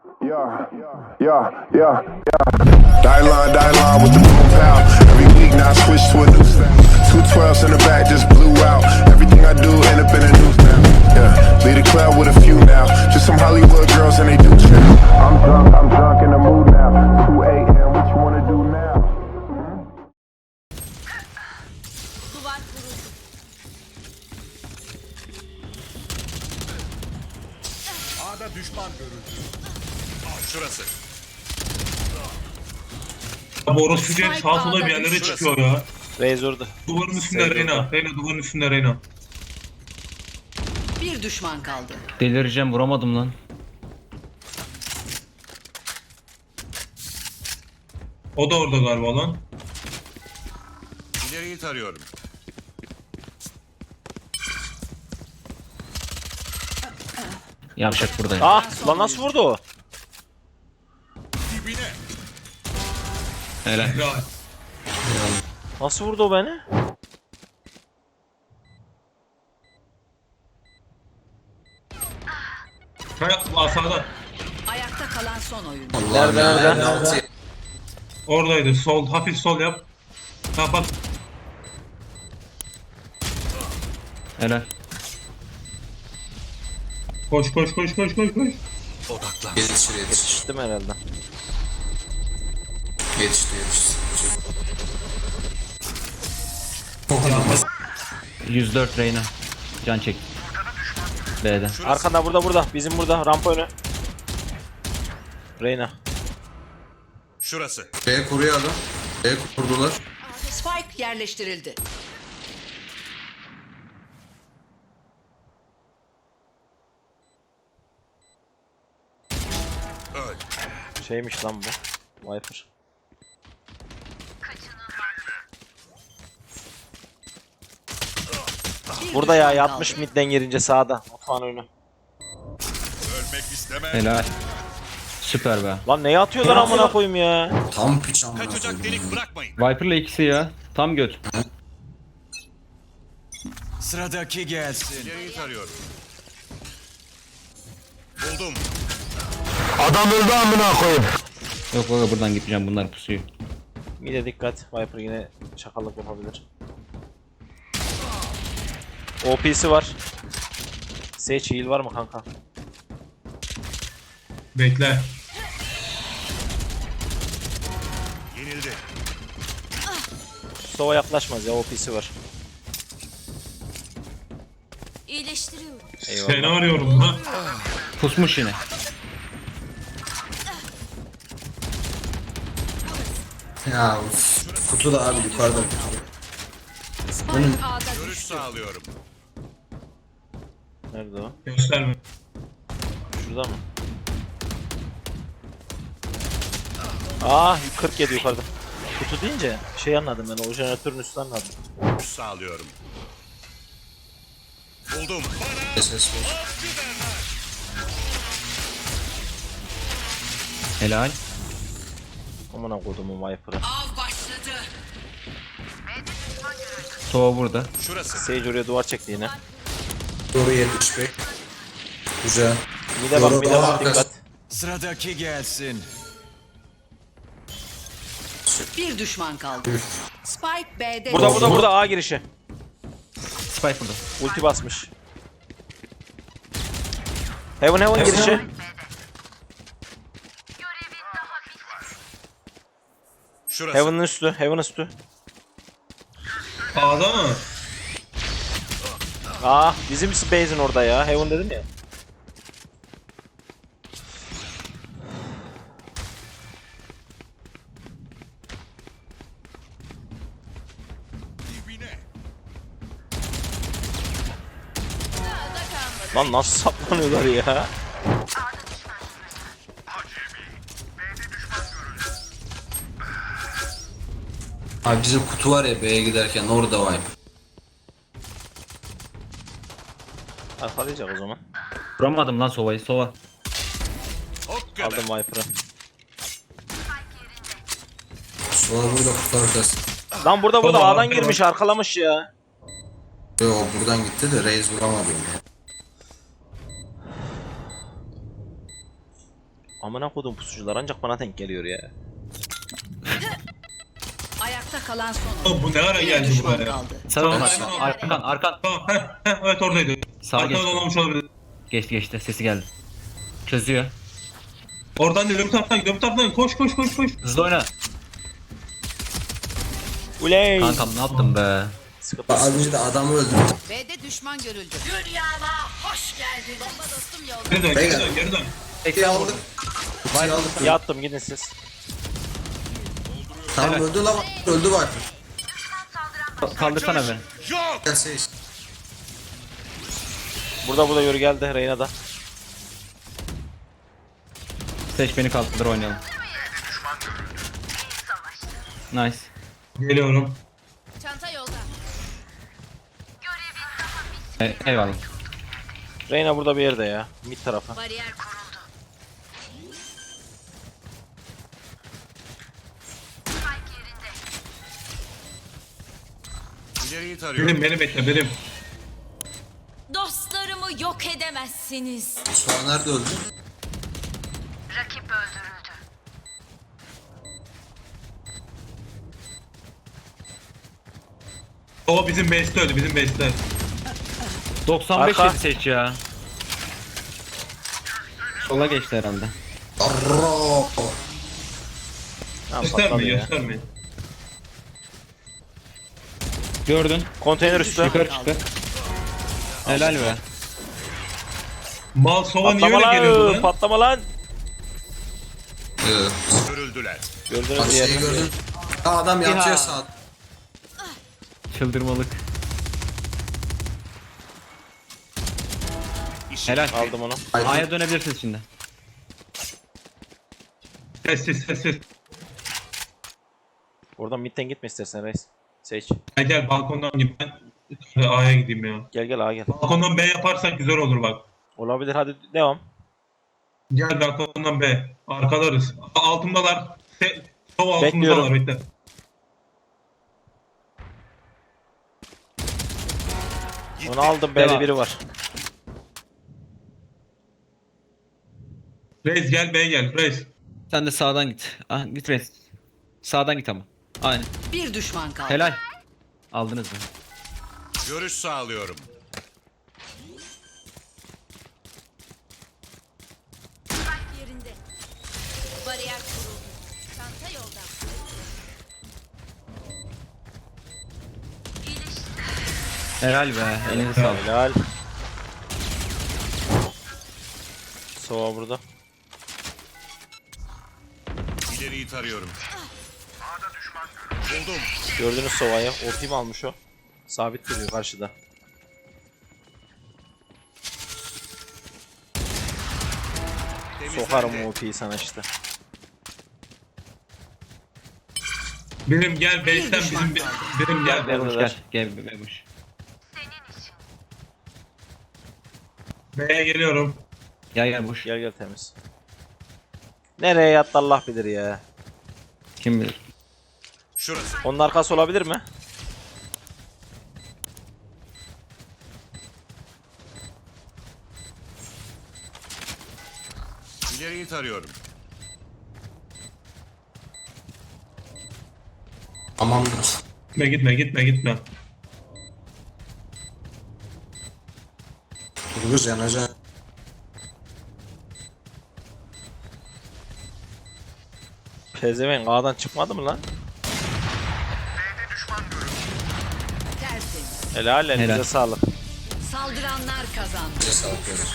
Yeah, yeah, yeah, yeah. Die line with the boom pow. Every week now I switch to a new style. Two twelves in the back just blew out. Everything I do end up in a news now. Yeah, lead a club with a few now. Just some Hollywood girls and they do chill. I'm drunk, I'm drunk in the mood now. Abi orası diye sağa sola bir yerlere çıkıyor ya. Razor'da. Duvarın üstünde Reyna. Reyna duvarın üstünde Reyna. Bir düşman kaldı. Delireceğim vuramadım lan. O da orada galiba lan. İleriyi tarıyorum. Yavşak burada. ya. Ah lan nasıl vurdu o? Helal. Nasıl vurdu o beni? Kaya sağda. Ayakta kalan son oyuncu. Nerede nerede? Oradaydı. Sol hafif sol yap. Kapat. Helal. Koş koş koş koş koş koş. Odaklan. Yetişir yetişir. Yetiştim herhalde. Yetişti yetişti. 104 Reyna. Can çek. B'den. Arkanda burada burada. Bizim burada. Rampa önü. Reyna. Şurası. B kuruyor adam. B kurdular. Spike yerleştirildi. Öl. Şeymiş lan bu. Viper. Burada ya kaldı. midden girince sağda. Mutfağın önü. Ölmek istemem. Helal. Süper be. Lan neye atıyorlar amına koyayım ya? Tam piç amına Kaçacak delik bırakmayın. Viper'la ikisi ya. Tam göt. Sıradaki gelsin. İleriyi tarıyorum. Buldum. Yok yok buradan gitmeyeceğim bunlar pusuyor. Mide dikkat. Viper yine şakallık yapabilir. OP'si var. Sage heal var mı kanka? Bekle. Yenildi. Sova yaklaşmaz ya OP'si var. İyileştiriyorum. Eyvallah. Seni arıyorum lan. Pusmuş yine. Ya uf. Kutu da abi yukarıda. Spike A'da Görüş sağlıyorum. Nerede o? Gösterme. Şurada mı? Aa 47 yukarıda. Kutu deyince şey anladım ben o jeneratörün üstü anladım. Görüş sağlıyorum. Buldum. SS var. Helal. Amına kodumun Viper'ı. Av başladı. Burada. Şurası. Sage oraya duvar çekti yine. Doğru 75. Güzel. Mide bak Doğru, mide daha bak dikkat. Sıradaki gelsin. Bir düşman kaldı. Spike B'de Burada burada burada A girişi. Spike burada. Ulti basmış. Heaven Heaven girişi. Şurası. Heaven'ın üstü. Heaven üstü. A'da mı? Aa bizim base'in orada ya. Heaven dedim ya. Lan nasıl saplanıyorlar ya? Abi bizim kutu var ya B'ye giderken orada var. Arkalayacak o zaman. Vuramadım lan Sova'yı. Sova. Aldım Viper'ı. Sonra burada kutu arkası. Lan burada burada Baba, A'dan arkada girmiş arkalamış ya. Yo buradan gitti de Reis vuramadı onu. Amına kodum pusucular ancak bana denk geliyor ya. Ayakta kalan son. Oğlum bu ne ara geldi düşman buraya? kaldı. Tamam. arkan, arkan, arkan. Tamam heh, heh, evet oradaydı. Sağa Arkadan geçti. olmuş olabilir. Geçti geçti sesi geldi. Çözüyor. Oradan değil öbür taraftan öbür taraftan koş koş koş koş. Hızlı oyna. Uley. Kankam ne yaptın be? Az önce de adamı öldürdüm. B'de düşman görüldü. Dünyama hoş geldin. Bomba dostum yolda. Geri dön geri dön geri dön. Kutuyu aldık. Kutuyu aldık. Yattım gidin siz. Tamam öldü lan. Öldü bak. Kaldırsana beni. Yok. Gel Sage. Burada burada yürü geldi Reyna da. Seç beni kaldır oynayalım. Nice. Geliyorum. Çanta yolda. E, eyvallah. Reyna burada bir yerde ya. Mid tarafı. Bariyer kuruldu. İleriyi. Benim beni bekle benim. Yok edemezsiniz. Sonra nerede öldü? O bizim base'te öldü bizim base'te. 95 Arka. seç ya. Sola geçti herhalde. Arro. Tamam patladı Göstermeyin ya. göstermeyin. Gördün. Konteyner üstü. Yukarı çıktı. Helal be. Mal sova niye Patlama öyle geliyordu lan. lan? Patlama lan. Ee, Görüldüler. Gördünüz bak şeyi gördün. Adam yatıyor saat. Çıldırmalık. Helal. Aldım onu. A'ya dönebilirsiniz şimdi. Sessiz sessiz. Oradan midden gitme istersen reis. Seç. Gel gel balkondan git ben. A'ya gideyim ya. Gel gel ağa gel. Balkondan B yaparsak güzel olur bak. Olabilir hadi devam. Gel balkondan B. Arkalarız. Altımdalar. Se Sova altımdalar Bekliyorum. bekle. Onu aldım B'de Devam. biri var. Reis gel B gel. Reis. Sen de sağdan git. Ah git res. Sağdan git ama. Aynen. Bir düşman kaldı. Helal. Aldınız mı? Görüş sağlıyorum. Helal be. Elinize sağlık. Helal. Sova burada. İleriyi tarıyorum. Buldum. Gördünüz Sova'yı. Mi almış o? Sabit duruyor karşıda. Sokarım OP'yi sana işte. Benim gel base'ten bizim benim gel. Bebuş Neredeler? gel. Gel B'ye geliyorum. Gel gel boş. Gel gel temiz. Nereye yattı Allah bilir ya. Kim bilir. Şurası. Onun arkası olabilir mi? İleriyi tarıyorum. Amandır. Gitme gitme gitme gitme. Turguz yanacak. Pezevenk A'dan çıkmadı mı lan? Tersin. Helal elinize Helal. sağlık. Saldıranlar kazandı. Bize sağlık verir.